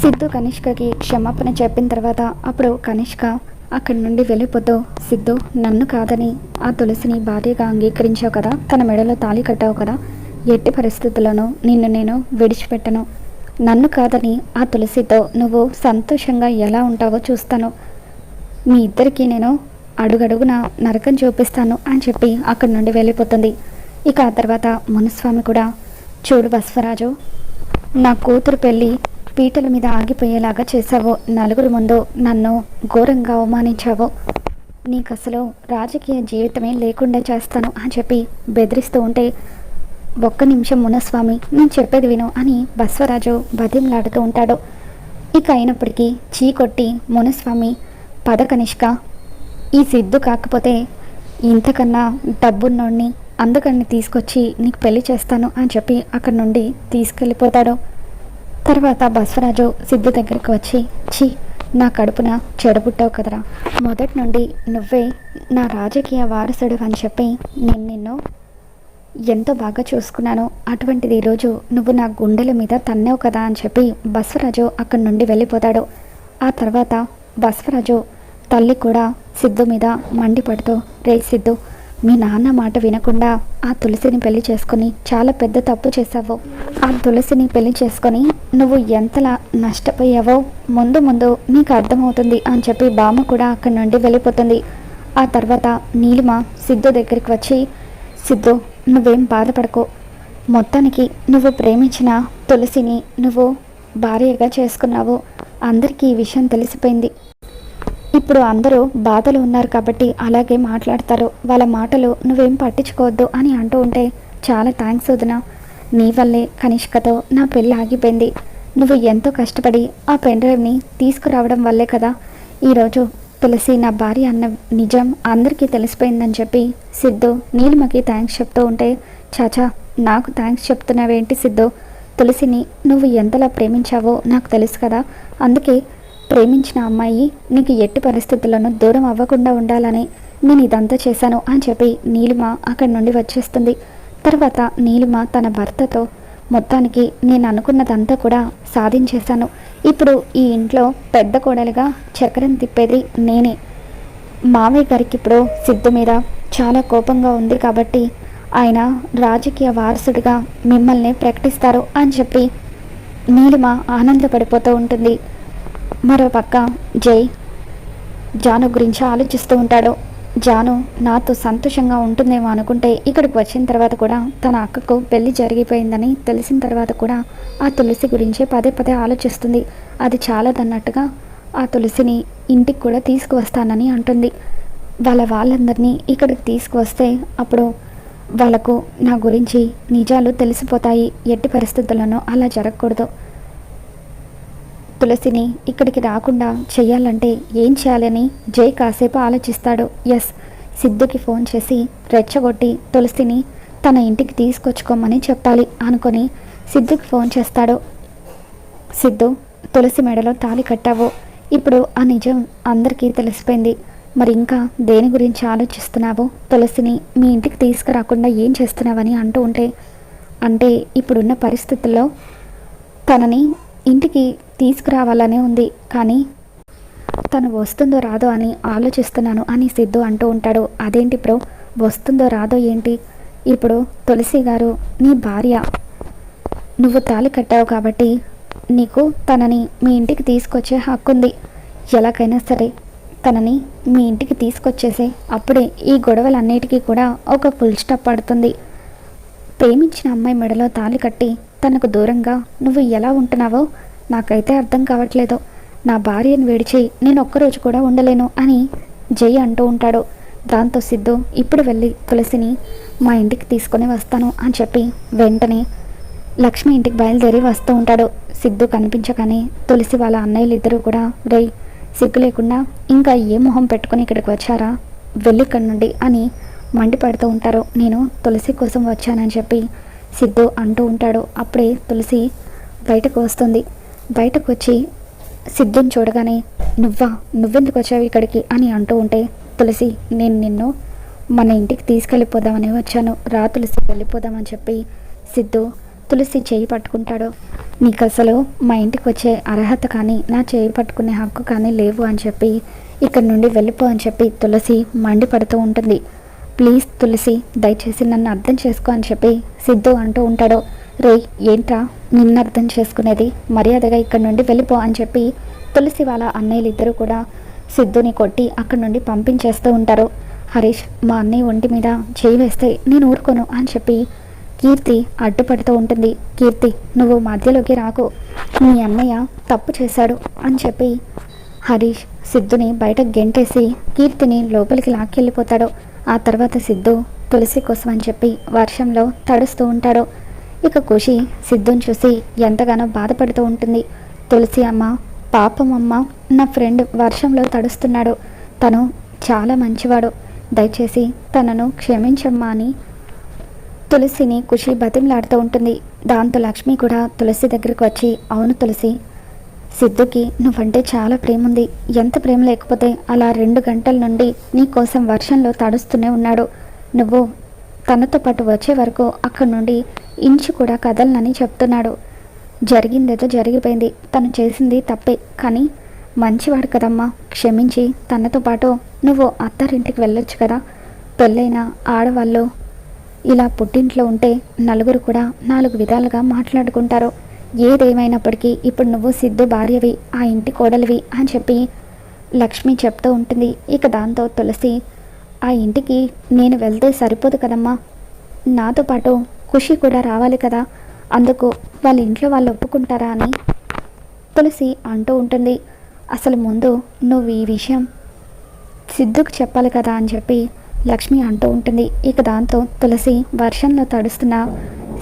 సిద్ధు కనిష్కకి క్షమాపణ చెప్పిన తర్వాత అప్పుడు కనిష్క అక్కడి నుండి వెళ్ళిపోతూ సిద్ధు నన్ను కాదని ఆ తులసిని భార్యగా అంగీకరించావు కదా? తన మెడలో తాళి కట్టావు కదా? ఎట్టి పరిస్థితుల్లోనూ నిన్ను నేను విడిచిపెట్టను. నన్ను కాదని ఆ తులసితో నువ్వు సంతోషంగా ఎలా ఉంటావో చూస్తాను. మీ ఇద్దరికీ నేను అడుగడుగున నరకం చూపిస్తాను అని చెప్పి అక్కడి నుండి వెళ్ళిపోతుంది. ఇక ఆ తర్వాత మునుస్వామి కూడా చూడు బస్వరాజు నా కూతురు పెళ్ళి పీటల మీద ఆగిపోయేలాగా చేశావు. నలుగురు ముందు నన్ను ఘోరంగా అవమానించావు. నీకు అసలు రాజకీయ జీవితమే లేకుండా చేస్తాను అని చెప్పి బెదిరిస్తూ ఉంటే ఒక్క నిమిషం మునస్వామి నేను చెప్పేది విను అని బస్వరాజు బతిమలాడుతూ ఉంటాడు. ఇక అయినప్పటికీ చీకొట్టి మునస్వామి పదకనిష్క. ఈ సిద్ధు కాకపోతే ఇంతకన్నా డబ్బున్నోడిని అందుకని తీసుకొచ్చి నీకు పెళ్ళి చేస్తాను అని చెప్పి అక్కడి నుండి తీసుకెళ్ళిపోతాడు. తర్వాత బసవరాజు సిద్ధు దగ్గరికి వచ్చి ఛీ నా కడుపున చెడబుట్టావు కదరా. మొదటి నుండి నువ్వే నా రాజకీయ వారసుడు అని చెప్పి నేను నిన్ను ఎంతో బాగా చూసుకున్నాను. అటువంటిది ఈరోజు నువ్వు నా గుండెల మీద తన్నావు కదా అని చెప్పి బసవరాజు అక్కడి నుండి వెళ్ళిపోతాడు. ఆ తర్వాత బసవరాజు తల్లి కూడా సిద్ధు మీద మండిపడుతూ రే సిద్ధు మీ నాన్న మాట వినకుండా ఆ తులసిని పెళ్ళి చేసుకొని చాలా పెద్ద తప్పు చేశావు. ఆ తులసిని పెళ్ళి చేసుకొని నువ్వు ఎంతలా నష్టపోయావో ముందు ముందు నీకు అర్థమవుతుంది అని చెప్పి బామ్మ కూడా అక్కడి నుండి వెళ్ళిపోతుంది. ఆ తర్వాత నీలిమ సిద్ధు దగ్గరికి వచ్చి సిద్ధు నువ్వేం బాధపడకు. మొత్తానికి నువ్వు ప్రేమించిన తులసిని నువ్వు భార్యగా చేసుకున్నావు. అందరికీ ఈ విషయం తెలిసిపోయింది. ఇప్పుడు అందరూ బాధలు ఉన్నారు కాబట్టి అలాగే మాట్లాడతారు. వాళ్ళ మాటలు నువ్వేం పట్టించుకోవద్దు అని అంటూ ఉంటే చాలా థ్యాంక్స్ వదిన. నీ వల్లే కనిష్కతో నా పెళ్ళి ఆగిపోయింది. నువ్వు ఎంతో కష్టపడి ఆ పెన్ డ్రైవ్ని తీసుకురావడం వల్లే కదా. ఈరోజు తులసి నా భార్య అన్న నిజం అందరికీ తెలిసిపోయిందని చెప్పి సిద్ధు నీలిమకి థ్యాంక్స్ చెప్తూ ఉంటే చాచా నాకు థ్యాంక్స్ చెప్తున్నావేంటి సిద్ధు? తులసిని నువ్వు ఎంతలా ప్రేమించావో నాకు తెలుసు కదా. అందుకే ప్రేమించిన అమ్మాయి నీకు ఎట్టి పరిస్థితుల్లోనూ దూరం అవ్వకుండా ఉండాలని. నేను ఇదంతా చేశాను అని చెప్పి నీలిమ అక్కడి నుండి వచ్చేస్తుంది. తర్వాత నీలిమ తన భర్తతో మొత్తానికి నేను అనుకున్నదంతా కూడా సాధించేశాను. ఇప్పుడు ఈ ఇంట్లో పెద్ద కోడలుగా చక్రం తిప్పేది నేనే. మావయ్య గారికి ఇప్పుడు సిద్ధు మీద చాలా కోపంగా ఉంది కాబట్టి ఆయన రాజకీయ వారసుడిగా మిమ్మల్ని ప్రకటిస్తారు అని చెప్పి నీలిమ ఆనందపడిపోతూ ఉంటుంది. మరోపక్క జై జాను గురించి ఆలోచిస్తూ ఉంటాడు. జాను నాతో సంతోషంగా ఉంటుందేమో అనుకుంటే ఇక్కడికి వచ్చిన తర్వాత కూడా తన అక్కకు పెళ్ళి జరిగిపోయిందని తెలిసిన తర్వాత కూడా ఆ తులసి గురించే పదే పదే ఆలోచిస్తుంది. అది చాలదన్నట్టుగా ఆ తులసిని ఇంటికి కూడా తీసుకువస్తానని అంటుంది. వాళ్ళ వాళ్ళందరినీ ఇక్కడికి తీసుకువస్తే అప్పుడు వాళ్ళకు నా గురించి నిజాలు తెలిసిపోతాయి. ఎట్టి పరిస్థితుల్లోనూ అలా జరగకూడదు. తులసిని ఇక్కడికి రాకుండా చేయాలంటే ఏం చేయాలని జై కాసేపు ఆలోచిస్తాడు. ఎస్ సిద్ధుకి ఫోన్ చేసి రెచ్చగొట్టి తులసిని తన ఇంటికి తీసుకొచ్చుకోమని చెప్పాలి అనుకొని సిద్ధుకి ఫోన్ చేస్తాడు. సిద్ధు తులసి మెడలో తాళి కట్టావు. ఇప్పుడు ఆ నిజం అందరికీ తెలిసిపోయింది. మరి ఇంకా దేని గురించి ఆలోచిస్తున్నావు? తులసిని మీ ఇంటికి తీసుకురాకుండా ఏం చేస్తున్నావని అంటూ ఉంటే అంటే ఇప్పుడున్న పరిస్థితుల్లో తనని ఇంటికి తీసుకురావాలనే ఉంది. కానీ తను వస్తుందో రాదో అని ఆలోచిస్తున్నాను అని సిద్ధు అంటూ ఉంటాడు. అదేంటి బ్రో? వస్తుందో రాదో ఏంటి? ఇప్పుడు తులసి గారు నీ భార్య నువ్వు తాళి కట్టావు కాబట్టి నీకు తనని మీ ఇంటికి తీసుకొచ్చే హక్కు ఉంది ఎలాగైనా సరే తనని మీ ఇంటికి తీసుకొచ్చేసే అప్పుడే ఈ గొడవలన్నిటికీ కూడా ఒక ఫుల్ స్టాప్ పడుతుంది. ప్రేమించిన అమ్మాయి మెడలో తాళి కట్టి తనకు దూరంగా నువ్వు ఎలా ఉంటున్నావో నాకైతే అర్థం కావట్లేదు. నా భార్యను విడిచి నేను ఒక్కరోజు కూడా ఉండలేను అని జై అంటూ ఉంటాడు. దాంతో సిద్ధు ఇప్పుడు వెళ్ళి తులసిని మా ఇంటికి తీసుకొని వస్తాను అని చెప్పి వెంటనే లక్ష్మి ఇంటికి బయలుదేరి వస్తూ ఉంటాడు. సిద్ధు కనిపించగానే తులసి వాళ్ళ అన్నయ్యలు ఇద్దరు కూడా రే సిగ్గు లేకుండా ఇంకా ఏ మొహం పెట్టుకొని ఇక్కడికి వచ్చారా? వెళ్ళి ఇక్కడ నుండి అని మండిపడుతూ ఉంటారు. నేను తులసి కోసం వచ్చానని చెప్పి సిద్ధు అంటూ ఉంటాడు. అప్పుడే తులసి బయటకు వస్తుంది. బయటకు వచ్చి సిద్ధుని చూడగానే నువ్వా? నువ్వెందుకు వచ్చావు ఇక్కడికి? అని అంటూ ఉంటే తులసి నేను నిన్ను మన ఇంటికి తీసుకెళ్ళిపోదామని వచ్చాను. రా తులసి వెళ్ళిపోదామని చెప్పి సిద్ధు తులసి చేయి పట్టుకుంటాడు. నీకు అసలు మా ఇంటికి వచ్చే అర్హత కానీ నా చేయి పట్టుకునే హక్కు కానీ లేవు అని చెప్పి ఇక్కడ నుండి వెళ్ళిపో అని చెప్పి తులసి మండిపడుతూ ఉంటుంది. ప్లీజ్ తులసి దయచేసి నన్ను అర్థం చేసుకో అని చెప్పి సిద్ధు అంటూ ఉంటాడు. రే ఏంట్రా? నిన్ను అర్థం చేసుకునేది మర్యాదగా ఇక్కడ నుండి వెళ్ళిపో అని చెప్పి తులసి వాళ్ళ అన్నయ్యలు ఇద్దరు కూడా సిద్ధుని కొట్టి అక్కడి నుండి పంపించేస్తూ ఉంటారు. హరీష్ మా అన్నయ్య ఒంటి మీద చేయి వేస్తే నేను ఊరుకోను అని చెప్పి కీర్తి అడ్డుపడుతూ ఉంటుంది. కీర్తి నువ్వు మధ్యలోకి రాకు. మీ అన్నయ్య తప్పు చేశాడు అని చెప్పి హరీష్ సిద్ధుని బయట గెంటేసి కీర్తిని లోపలికి లాక్కెళ్ళిపోతాడు. ఆ తర్వాత సిద్ధు తులసి కోసం అని చెప్పి వర్షంలో తడుస్తూ ఉంటాడు. ఇక ఖుషి సిద్ధుని చూసి ఎంతగానో బాధపడుతూ ఉంటుంది. తులసి అమ్మ పాపం అమ్మ నా ఫ్రెండ్ వర్షంలో తడుస్తున్నాడు. తను చాలా మంచివాడు. దయచేసి తనను క్షమించమ్మా అని తులసిని ఖుషి బతిమలాడుతూ ఉంటుంది. దాంతో లక్ష్మి కూడా తులసి దగ్గరికి వచ్చి అవును తులసి సిద్ధుకి నువ్వంటే చాలా ప్రేమ ఉంది ఎంత ప్రేమ లేకపోతే అలా రెండు గంటల నుండి నీ కోసం వర్షంలో తడుస్తూనే ఉన్నాడు. నువ్వు తనతో పాటు వచ్చే వరకు అక్కడి నుండి ఇంచు కూడా కదలనని చెప్తున్నాడు. జరిగిందేదో జరిగిపోయింది. తను చేసింది తప్పే కానీ మంచివాడు కదమ్మా. క్షమించి తనతో పాటు నువ్వు అత్తారింటికి వెళ్ళొచ్చు కదా. పెళ్ళైన ఆడవాళ్ళు ఇలా పుట్టింట్లో ఉంటే నలుగురు కూడా నాలుగు విధాలుగా మాట్లాడుకుంటారు. ఏదేమైనప్పటికీ ఇప్పుడు నువ్వు సిద్ధు భార్యవి ఆ ఇంటి కోడలివి అని చెప్పి లక్ష్మి చెప్తూ ఉంటుంది. ఇక దాంతో తులసి ఆ ఇంటికి నేను వెళ్తే సరిపోదు కదమ్మా. నాతో పాటు ఖుషి కూడా రావాలి కదా. అందుకు వాళ్ళ ఇంట్లో వాళ్ళు ఒప్పుకుంటారా అని తులసి అంటూ ఉంటుంది. అసలు ముందు నువ్వు ఈ విషయం సిద్ధుకు చెప్పాలి కదా అని చెప్పి లక్ష్మి అంటూ ఉంటుంది. ఇక దాంతో తులసి వర్షంలో తడుస్తున్న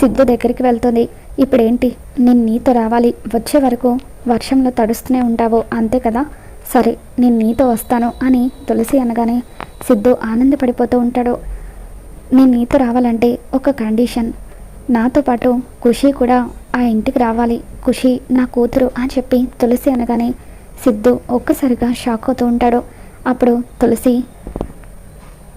సిద్ధు దగ్గరికి వెళ్తుంది. ఇప్పుడేంటి? నేను నీతో రావాలి. వచ్చే వరకు వర్షంలో తడుస్తూనే ఉంటావు. అంతే కదా? సరే నేను నీతో వస్తాను అని తులసి అనగానే సిద్ధు ఆనందపడిపోతూ ఉంటాడు. నేను నీతో రావాలంటే ఒక కండిషన్. నాతో పాటు ఖుషి కూడా ఆ ఇంటికి రావాలి. ఖుషి నా కూతురు అని చెప్పి తులసి అనగానే సిద్ధు ఒక్కసారిగా షాక్ అవుతూ ఉంటాడు. అప్పుడు తులసి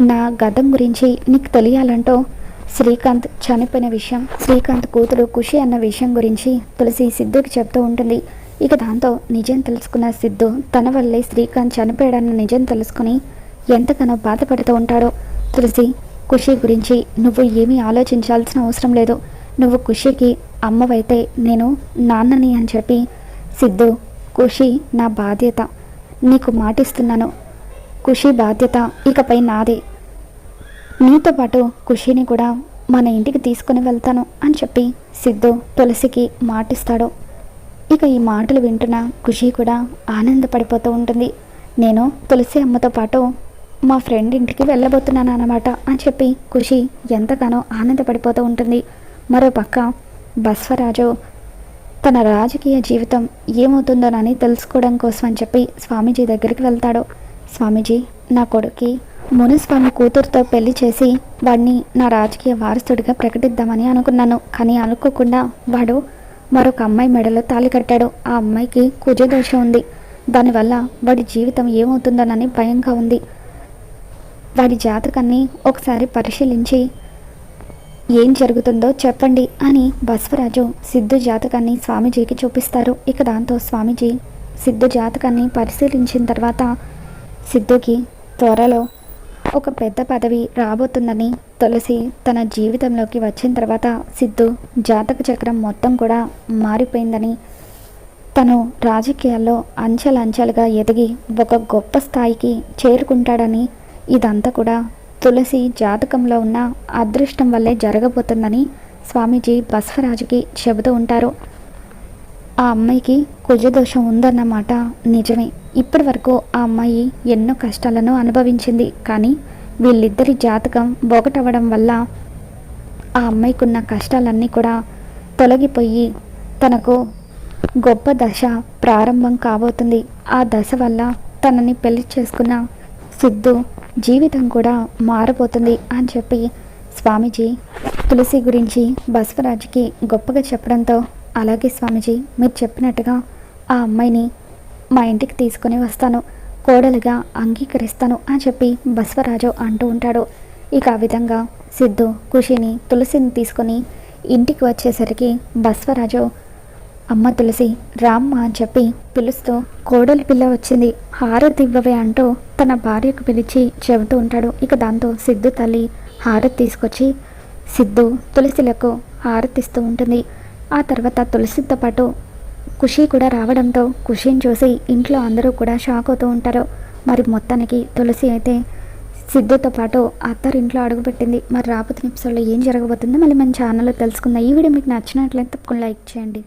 నా గతం గురించి నీకు తెలియాలంటూ శ్రీకాంత్ చనిపోయిన విషయం శ్రీకాంత్ కూతురు ఖుషి అన్న విషయం గురించి తులసి సిద్ధుకి చెప్తూ ఉంటుంది. ఇక దాంతో నిజం తెలుసుకున్న సిద్ధు తన వల్లే శ్రీకాంత్ చనిపోయాడన్న నిజం తెలుసుకుని ఎంతగానో బాధపడుతూ ఉంటాడో. తులసి ఖుషి గురించి నువ్వు ఏమీ ఆలోచించాల్సిన అవసరం లేదు. నువ్వు ఖుషికి అమ్మవైతే నేను నాన్నని అని చెప్పి సిద్ధు ఖుషి నా బాధ్యత. నీకు మాటిస్తున్నాను. ఖుషి బాధ్యత ఇకపై నాదే. నీతో పాటు ఖుషిని కూడా మన ఇంటికి తీసుకుని వెళ్తాను అని చెప్పి సిద్ధు తులసికి మాటిస్తాడు. ఇక ఈ మాటలు వింటున్న ఖుషి కూడా ఆనందపడిపోతూ ఉంటుంది. నేను తులసి అమ్మతో పాటు మా ఫ్రెండ్ ఇంటికి వెళ్ళబోతున్నాను అనమాట అని చెప్పి ఖుషి ఎంతగానో ఆనందపడిపోతూ ఉంటుంది. మరో పక్క బస్వరాజు తన రాజకీయ జీవితం ఏమవుతుందోనని తెలుసుకోవడం కోసం అని చెప్పి స్వామీజీ దగ్గరికి వెళ్తాడు. స్వామీజీ నా కొడుకి మునిస్వామి కూతురుతో పెళ్ళి చేసి వాడిని నా రాజకీయ వారసుడిగా ప్రకటిద్దామని అనుకున్నాను. కానీ అనుకోకుండా వాడు మరొక అమ్మాయి మెడలో తాళి కట్టాడు. ఆ అమ్మాయికి కుజదోషం ఉంది. దానివల్ల వాడి జీవితం ఏమవుతుందోనని భయంగా ఉంది. వారి జాతకాన్ని ఒకసారి పరిశీలించి ఏం జరుగుతుందో చెప్పండి అని బస్వరాజు సిద్ధు జాతకాన్ని స్వామీజీకి చూపిస్తారు. ఇక దాంతో స్వామీజీ సిద్ధు జాతకాన్ని పరిశీలించిన తర్వాత సిద్ధుకి త్వరలో ఒక పెద్ద పదవి రాబోతుందని తులసి తన జీవితంలోకి వచ్చిన తర్వాత సిద్ధు జాతక చక్రం మొత్తం కూడా మారిపోయిందని తను రాజకీయాల్లో అంచెలంచెలుగా ఎదిగి ఒక గొప్ప స్థాయికి చేరుకుంటాడని ఇదంతా కూడా తులసి జాతకంలో ఉన్న అదృష్టం వల్లే జరగబోతుందని స్వామీజీ బస్వరాజుకి చెబుతూ ఉంటారు. ఆ అమ్మాయికి కుజదోషం ఉందన్నమాట నిజమే. ఇప్పటి వరకు ఆ అమ్మాయి ఎన్నో కష్టాలను అనుభవించింది. కానీ వీళ్ళిద్దరి జాతకం ఒకటవడం వల్ల ఆ అమ్మాయికున్న కష్టాలన్నీ కూడా తొలగిపోయి తనకు గొప్ప దశ ప్రారంభం కాబోతుంది. ఆ దశ వల్ల తనని పెళ్ళి చేసుకున్న సిద్ధు జీవితం కూడా మారబోతుంది అని చెప్పి స్వామీజీ తులసి గురించి బసవరాజుకి గొప్పగా చెప్పడంతో అలాగే స్వామీజీ మీరు చెప్పినట్టుగా ఆ అమ్మాయిని మా ఇంటికి తీసుకొని వస్తాను కోడలుగా అంగీకరిస్తాను అని చెప్పి బసవరాజు అంటూ ఉంటాడు. ఇక ఆ విధంగా సిద్ధు ఖుషిని తులసిని తీసుకొని ఇంటికి వచ్చేసరికి బసవరాజు అమ్మ తులసి రామ్మ అని చెప్పి పిలుస్తూ కోడలి పిల్ల వచ్చింది. హారతి ఇవ్వవే అంటూ తన భార్యకు పిలిచి చెబుతూ ఉంటాడు. ఇక దాంతో సిద్ధు తల్లి హారతి తీసుకొచ్చి సిద్ధు తులసిలకు హారతిస్తూ ఉంటుంది. ఆ తర్వాత తులసితో పాటు ఖుషి కూడా రావడంతో ఖుషిని చూసి ఇంట్లో అందరూ కూడా షాక్ అవుతూ ఉంటారు. మరి మొత్తానికి తులసి అయితే సిద్ధుతో పాటు అత్తారింట్లో అడుగుపెట్టింది. మరి రాబోతున్న ఎపిసోడ్లో ఏం జరగబోతుందో మళ్ళీ మన ఛానల్లో తెలుసుకుందాం. ఈ వీడియో మీకు నచ్చినట్లయితే తప్పకుండా లైక్ చేయండి.